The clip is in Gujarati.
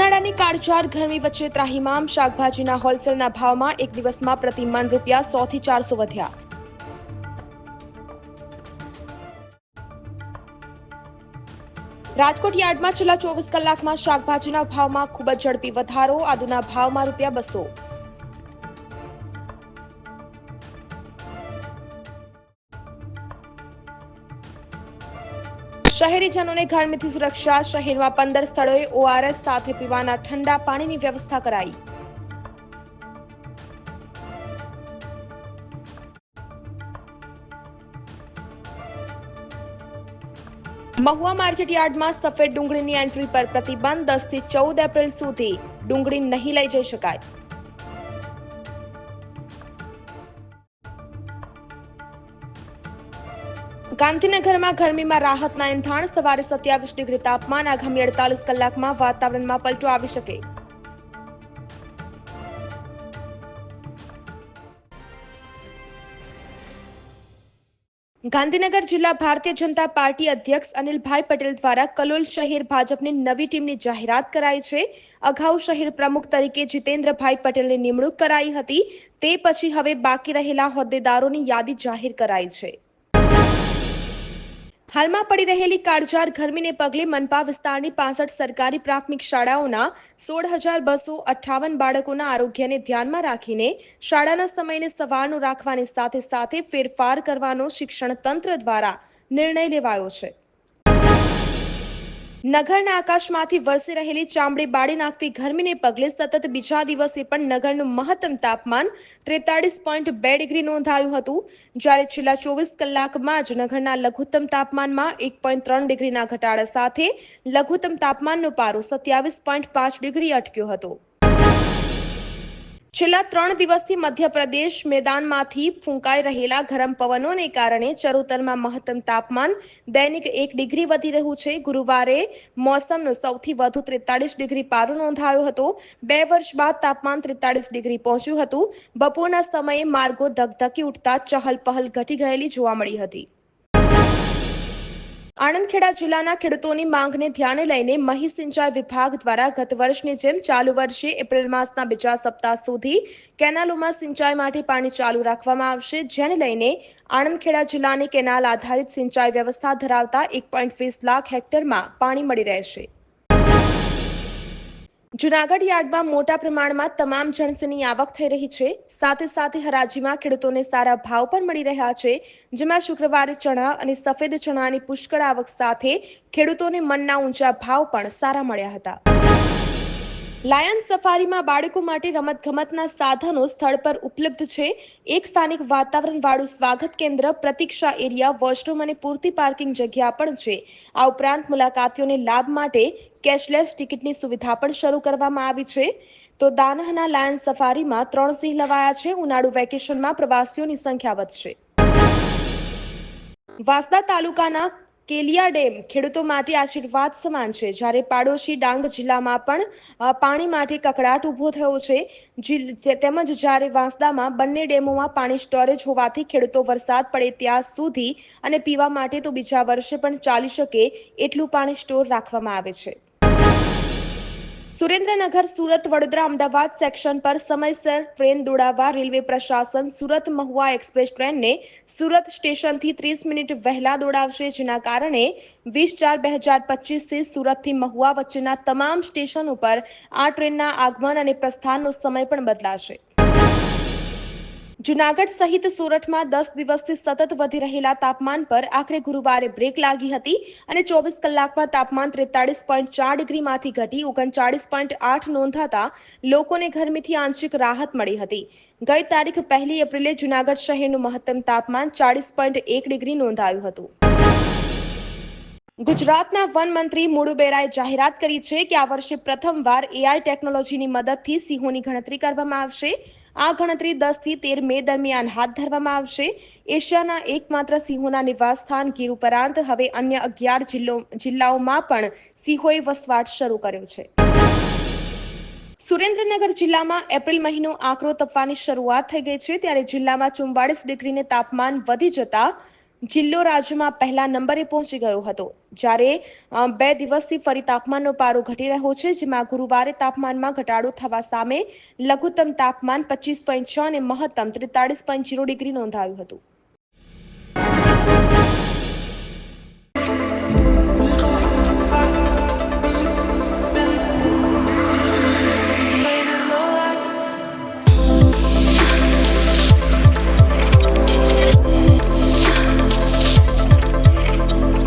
ઉનાળાની કાળઝાળ, ગરમી વચ્ચે ત્રાહિમામ, શાકભાજીના હોલસેલના ભાવમાં એક દિવસમાં પ્રતિ મણ રૂપિયા સો થી ચારસો વધ્યા. રાજકોટ યાર્ડમાં છેલ્લા ચોવીસ કલાકમાં શાકભાજીના ભાવમાં ખૂબ જ ઝડપી વધારો, આદુના ભાવમાં રૂપિયા બસો. શહેરીજનોને ગરમીથી સુરક્ષા, શહેરમાં પંદર સ્થળોએ ઓઆરએસ સાથે પીવાના ઠંડા પાણીની વ્યવસ્થા કરાઈ. મહુવા માર્કેટ યાર્ડમાં સફેદ ડુંગળીની એન્ટ્રી પર પ્રતિબંધ દસથી ચૌદ એપ્રિલ સુધી. ડુંગળી નહીં લઈ જઈ શકાય. ગાંધીનગરમાં ગરમીમાં રાહતના એંધાણ, સવારે સત્યાવીસ ડિગ્રી તાપમાન, આગામી અડતાલીસ કલાકમાં વાતાવરણમાં પલટો આવી શકે. ગાંધીનગર જિલ્લા ભારતીય જનતા પાર્ટી અધ્યક્ષ અનિલભાઈ પટેલ દ્વારા કલોલ શહેર ભાજપની નવી ટીમની જાહેરાત કરાઈ છે. અગાઉ શહેર પ્રમુખ તરીકે જીતેન્દ્રભાઈ પટેલની નિમણૂક કરાઈ હતી. તે પછી હવે બાકી રહેલા હોદ્દેદારોની યાદી જાહેર કરાઈ છે. હાલમાં પડી રહેલી કાળઝાળ ગરમીને પગલે મનપા વિસ્તારની પાસઠ સરકારી પ્રાથમિક શાળાઓના સોળ હજાર બસો અઠ્ઠાવન બાળકોના આરોગ્યને ધ્યાનમાં રાખીને શાળાના સમયને સવારનો રાખવાની સાથે સાથે ફેરફાર કરવાનો શિક્ષણ તંત્ર દ્વારા નિર્ણય લેવાયો છે. નગરના આકાશમાંથી વરસી રહેલી ચામડી બાળી નાખતી ગરમીને પગલે સતત બીજા દિવસે પણ નગરનું મહત્તમ તાપમાન ત્રેતાળીસ પોઈન્ટ બે ડિગ્રી નોંધાયું હતું. જ્યારે છેલ્લા ચોવીસ કલાકમાં જ નગરના લઘુત્તમ તાપમાનમાં એક પોઈન્ટ ત્રણ ડિગ્રીના ઘટાડા સાથે લઘુત્તમ તાપમાનનો પારો સત્યાવીસ પોઈન્ટ પાંચ ડિગ્રી અટક્યો હતો. છેલ્લા ત્રણ દિવસથી મધ્યપ્રદેશ મેદાનમાંથી ફૂંકાઈ રહેલા ગરમ પવનોને કારણે ચરોતરમાં મહત્તમ તાપમાન દૈનિક એક ડિગ્રી વધી રહ્યું છે. ગુરુવારે મોસમનો સૌથી વધુ ત્રેતાળીસ ડિગ્રી પારો નોંધાયો હતો. બે વર્ષ બાદ તાપમાન ત્રેતાળીસ ડિગ્રી પહોંચ્યું હતું. બપોરના સમયે માર્ગો ધગધકી ઉઠતા ચહલ પહલ ઘટી ગયેલી જોવા મળી હતી. આણંદખેડા જિલ્લાના ખેડૂતોની માંગને ધ્યાને લઈને મહી સિંચાઈ વિભાગ દ્વારા ગત વર્ષની જેમ ચાલુ વર્ષે એપ્રિલ માસના બીજા સપ્તાહ સુધી કેનાલોમાં સિંચાઈ માટે પાણી ચાલુ રાખવામાં આવશે, જેને લઈને આણંદખેડા જિલ્લાની કેનાલ આધારિત સિંચાઈ વ્યવસ્થા ધરાવતા એક લાખ હેક્ટરમાં પાણી મળી રહેશે. જુનાગઢ યાર્ડમાં મોટા પ્રમાણમાં તમામ જણસીની આવક થઈ રહી છે. સાથે સાથે હરાજીમાં ખેડૂતોને સારા ભાવ પણ મળી રહ્યા છે. જેમાં શુક્રવારે ચણા અને સફેદ ચણાની પુષ્કળ આવક સાથે ખેડૂતોને મનના ઊંચા ભાવ પણ સારા મળ્યા હતા. લાયન સફારીમાં બાળકો માટે રમતગમતના સાધનો સ્થળ પર ઉપલબ્ધ છે. એક સ્થાનિક વાતાવરણવાળું સ્વાગત કેન્દ્ર, પ્રતીક્ષા એરિયા, વોશરૂમ અને પૂરતી પાર્કિંગ જગ્યા પણ છે. આ ઉપરાંત મુલાકાતીઓને લાભ માટે કેશલેસ ટિકિટની સુવિધા પણ શરૂ કરવામાં આવી છે. તો દાનહના લાયન સફારીમાં ત્રણ સિંહ લવાયા છે. ઉનાળુ વેકેશનમાં પ્રવાસીઓની સંખ્યા વધશે. વાંસદા તાલુકાના કેલિયા ડેમ ખેડૂતો માટે આશીર્વાદ સમાન છે. જ્યારે પાડોશી ડાંગ જિલ્લામાં પણ પાણી માટે કકડાટ ઊભો થયો છે. તેમજ જ્યારે વાંસદામાં બંને ડેમોમાં પાણી સ્ટોરેજ હોવાથી ખેડૂતો વરસાદ પડે ત્યાં સુધી અને પીવા માટે તો બીજા વર્ષે પણ ચાલી શકે એટલું પાણી સ્ટોર રાખવામાં આવે છે. સુરેન્દ્રનગર, સુરત, વડોદરા, અમદાવાદ સેક્શન પર સમયસર ટ્રેન દોડાવવા રેલવે પ્રશાસન સુરત મહુવા એક્સપ્રેસ ટ્રેનને સુરત સ્ટેશનથી ત્રીસ મિનિટ વહેલા દોડાવશે, જેના કારણે વીસ ચાર બે હજાર પચીસથી સુરતથી મહુવા વચ્ચેના તમામ સ્ટેશન ઉપર આ ટ્રેનના આગમન અને પ્રસ્થાનનો સમય પણ બદલાશે. જુનાગઢ સહિત સુરતમાં દસ દિવસથી સતત વધી રહેલા તાપમાન પર આખરે ગુરુવારે બ્રેક લાગી હતી અને ચોવીસ કલાકમાં તાપમાન ત્રેતાળીસ પોઈન્ટ ચાર ડિગ્રીમાંથી ઘટી ઓગણચાળીસ પોઈન્ટ આઠ નોંધાતા લોકોને ગરમીથી આંશિક રાહત મળી હતી. ગઈ તારીખ પહેલી એપ્રિલે જુનાગઢ શહેરનું મહત્તમ તાપમાન ચાળીસ પોઈન્ટ એક ડિગ્રી નોંધાયું હતું. ગુજરાતના વન મંત્રી જાહેરાત કરી છે કે આ વર્ષે પ્રથમવાર એઆઈ ટેકનોલોજીની મદદથી સિંહોની ગણતરી કરવામાં આવશે. આ ગણતરી દસથી તેર મે દરમિયાન હાથ ધરવામાં આવશે. એશિયાના એકમાત્ર સિંહોના નિવાસસ્થાન ગીર ઉપરાંત હવે અન્ય અગિયાર જિલ્લો, જિલ્લાઓમાં પણ સિંહોએ વસવાટ શરૂ કર્યો છે. સુરેન્દ્રનગર જિલ્લામાં એપ્રિલ મહિનો આકરો તપવાની શરૂઆત થઈ ગઈ છે. ત્યારે જિલ્લામાં ચુમ્બાળીસ ડિગ્રીને તાપમાન વધી જતા જિલ્લો રાજ્યમાં પહેલા નંબરે પહોંચી ગયો હતો. જ્યારે બે દિવસથી ફરી તાપમાનનો પારો ઘટી રહ્યો છે, જેમાં ગુરુવારે તાપમાનમાં ઘટાડો થવા સામે લઘુત્તમ તાપમાન પચીસ પોઈન્ટ છ અને મહત્તમ ત્રેતાળીસ પોઈન્ટ જીરો ડિગ્રી નોંધાયું હતું.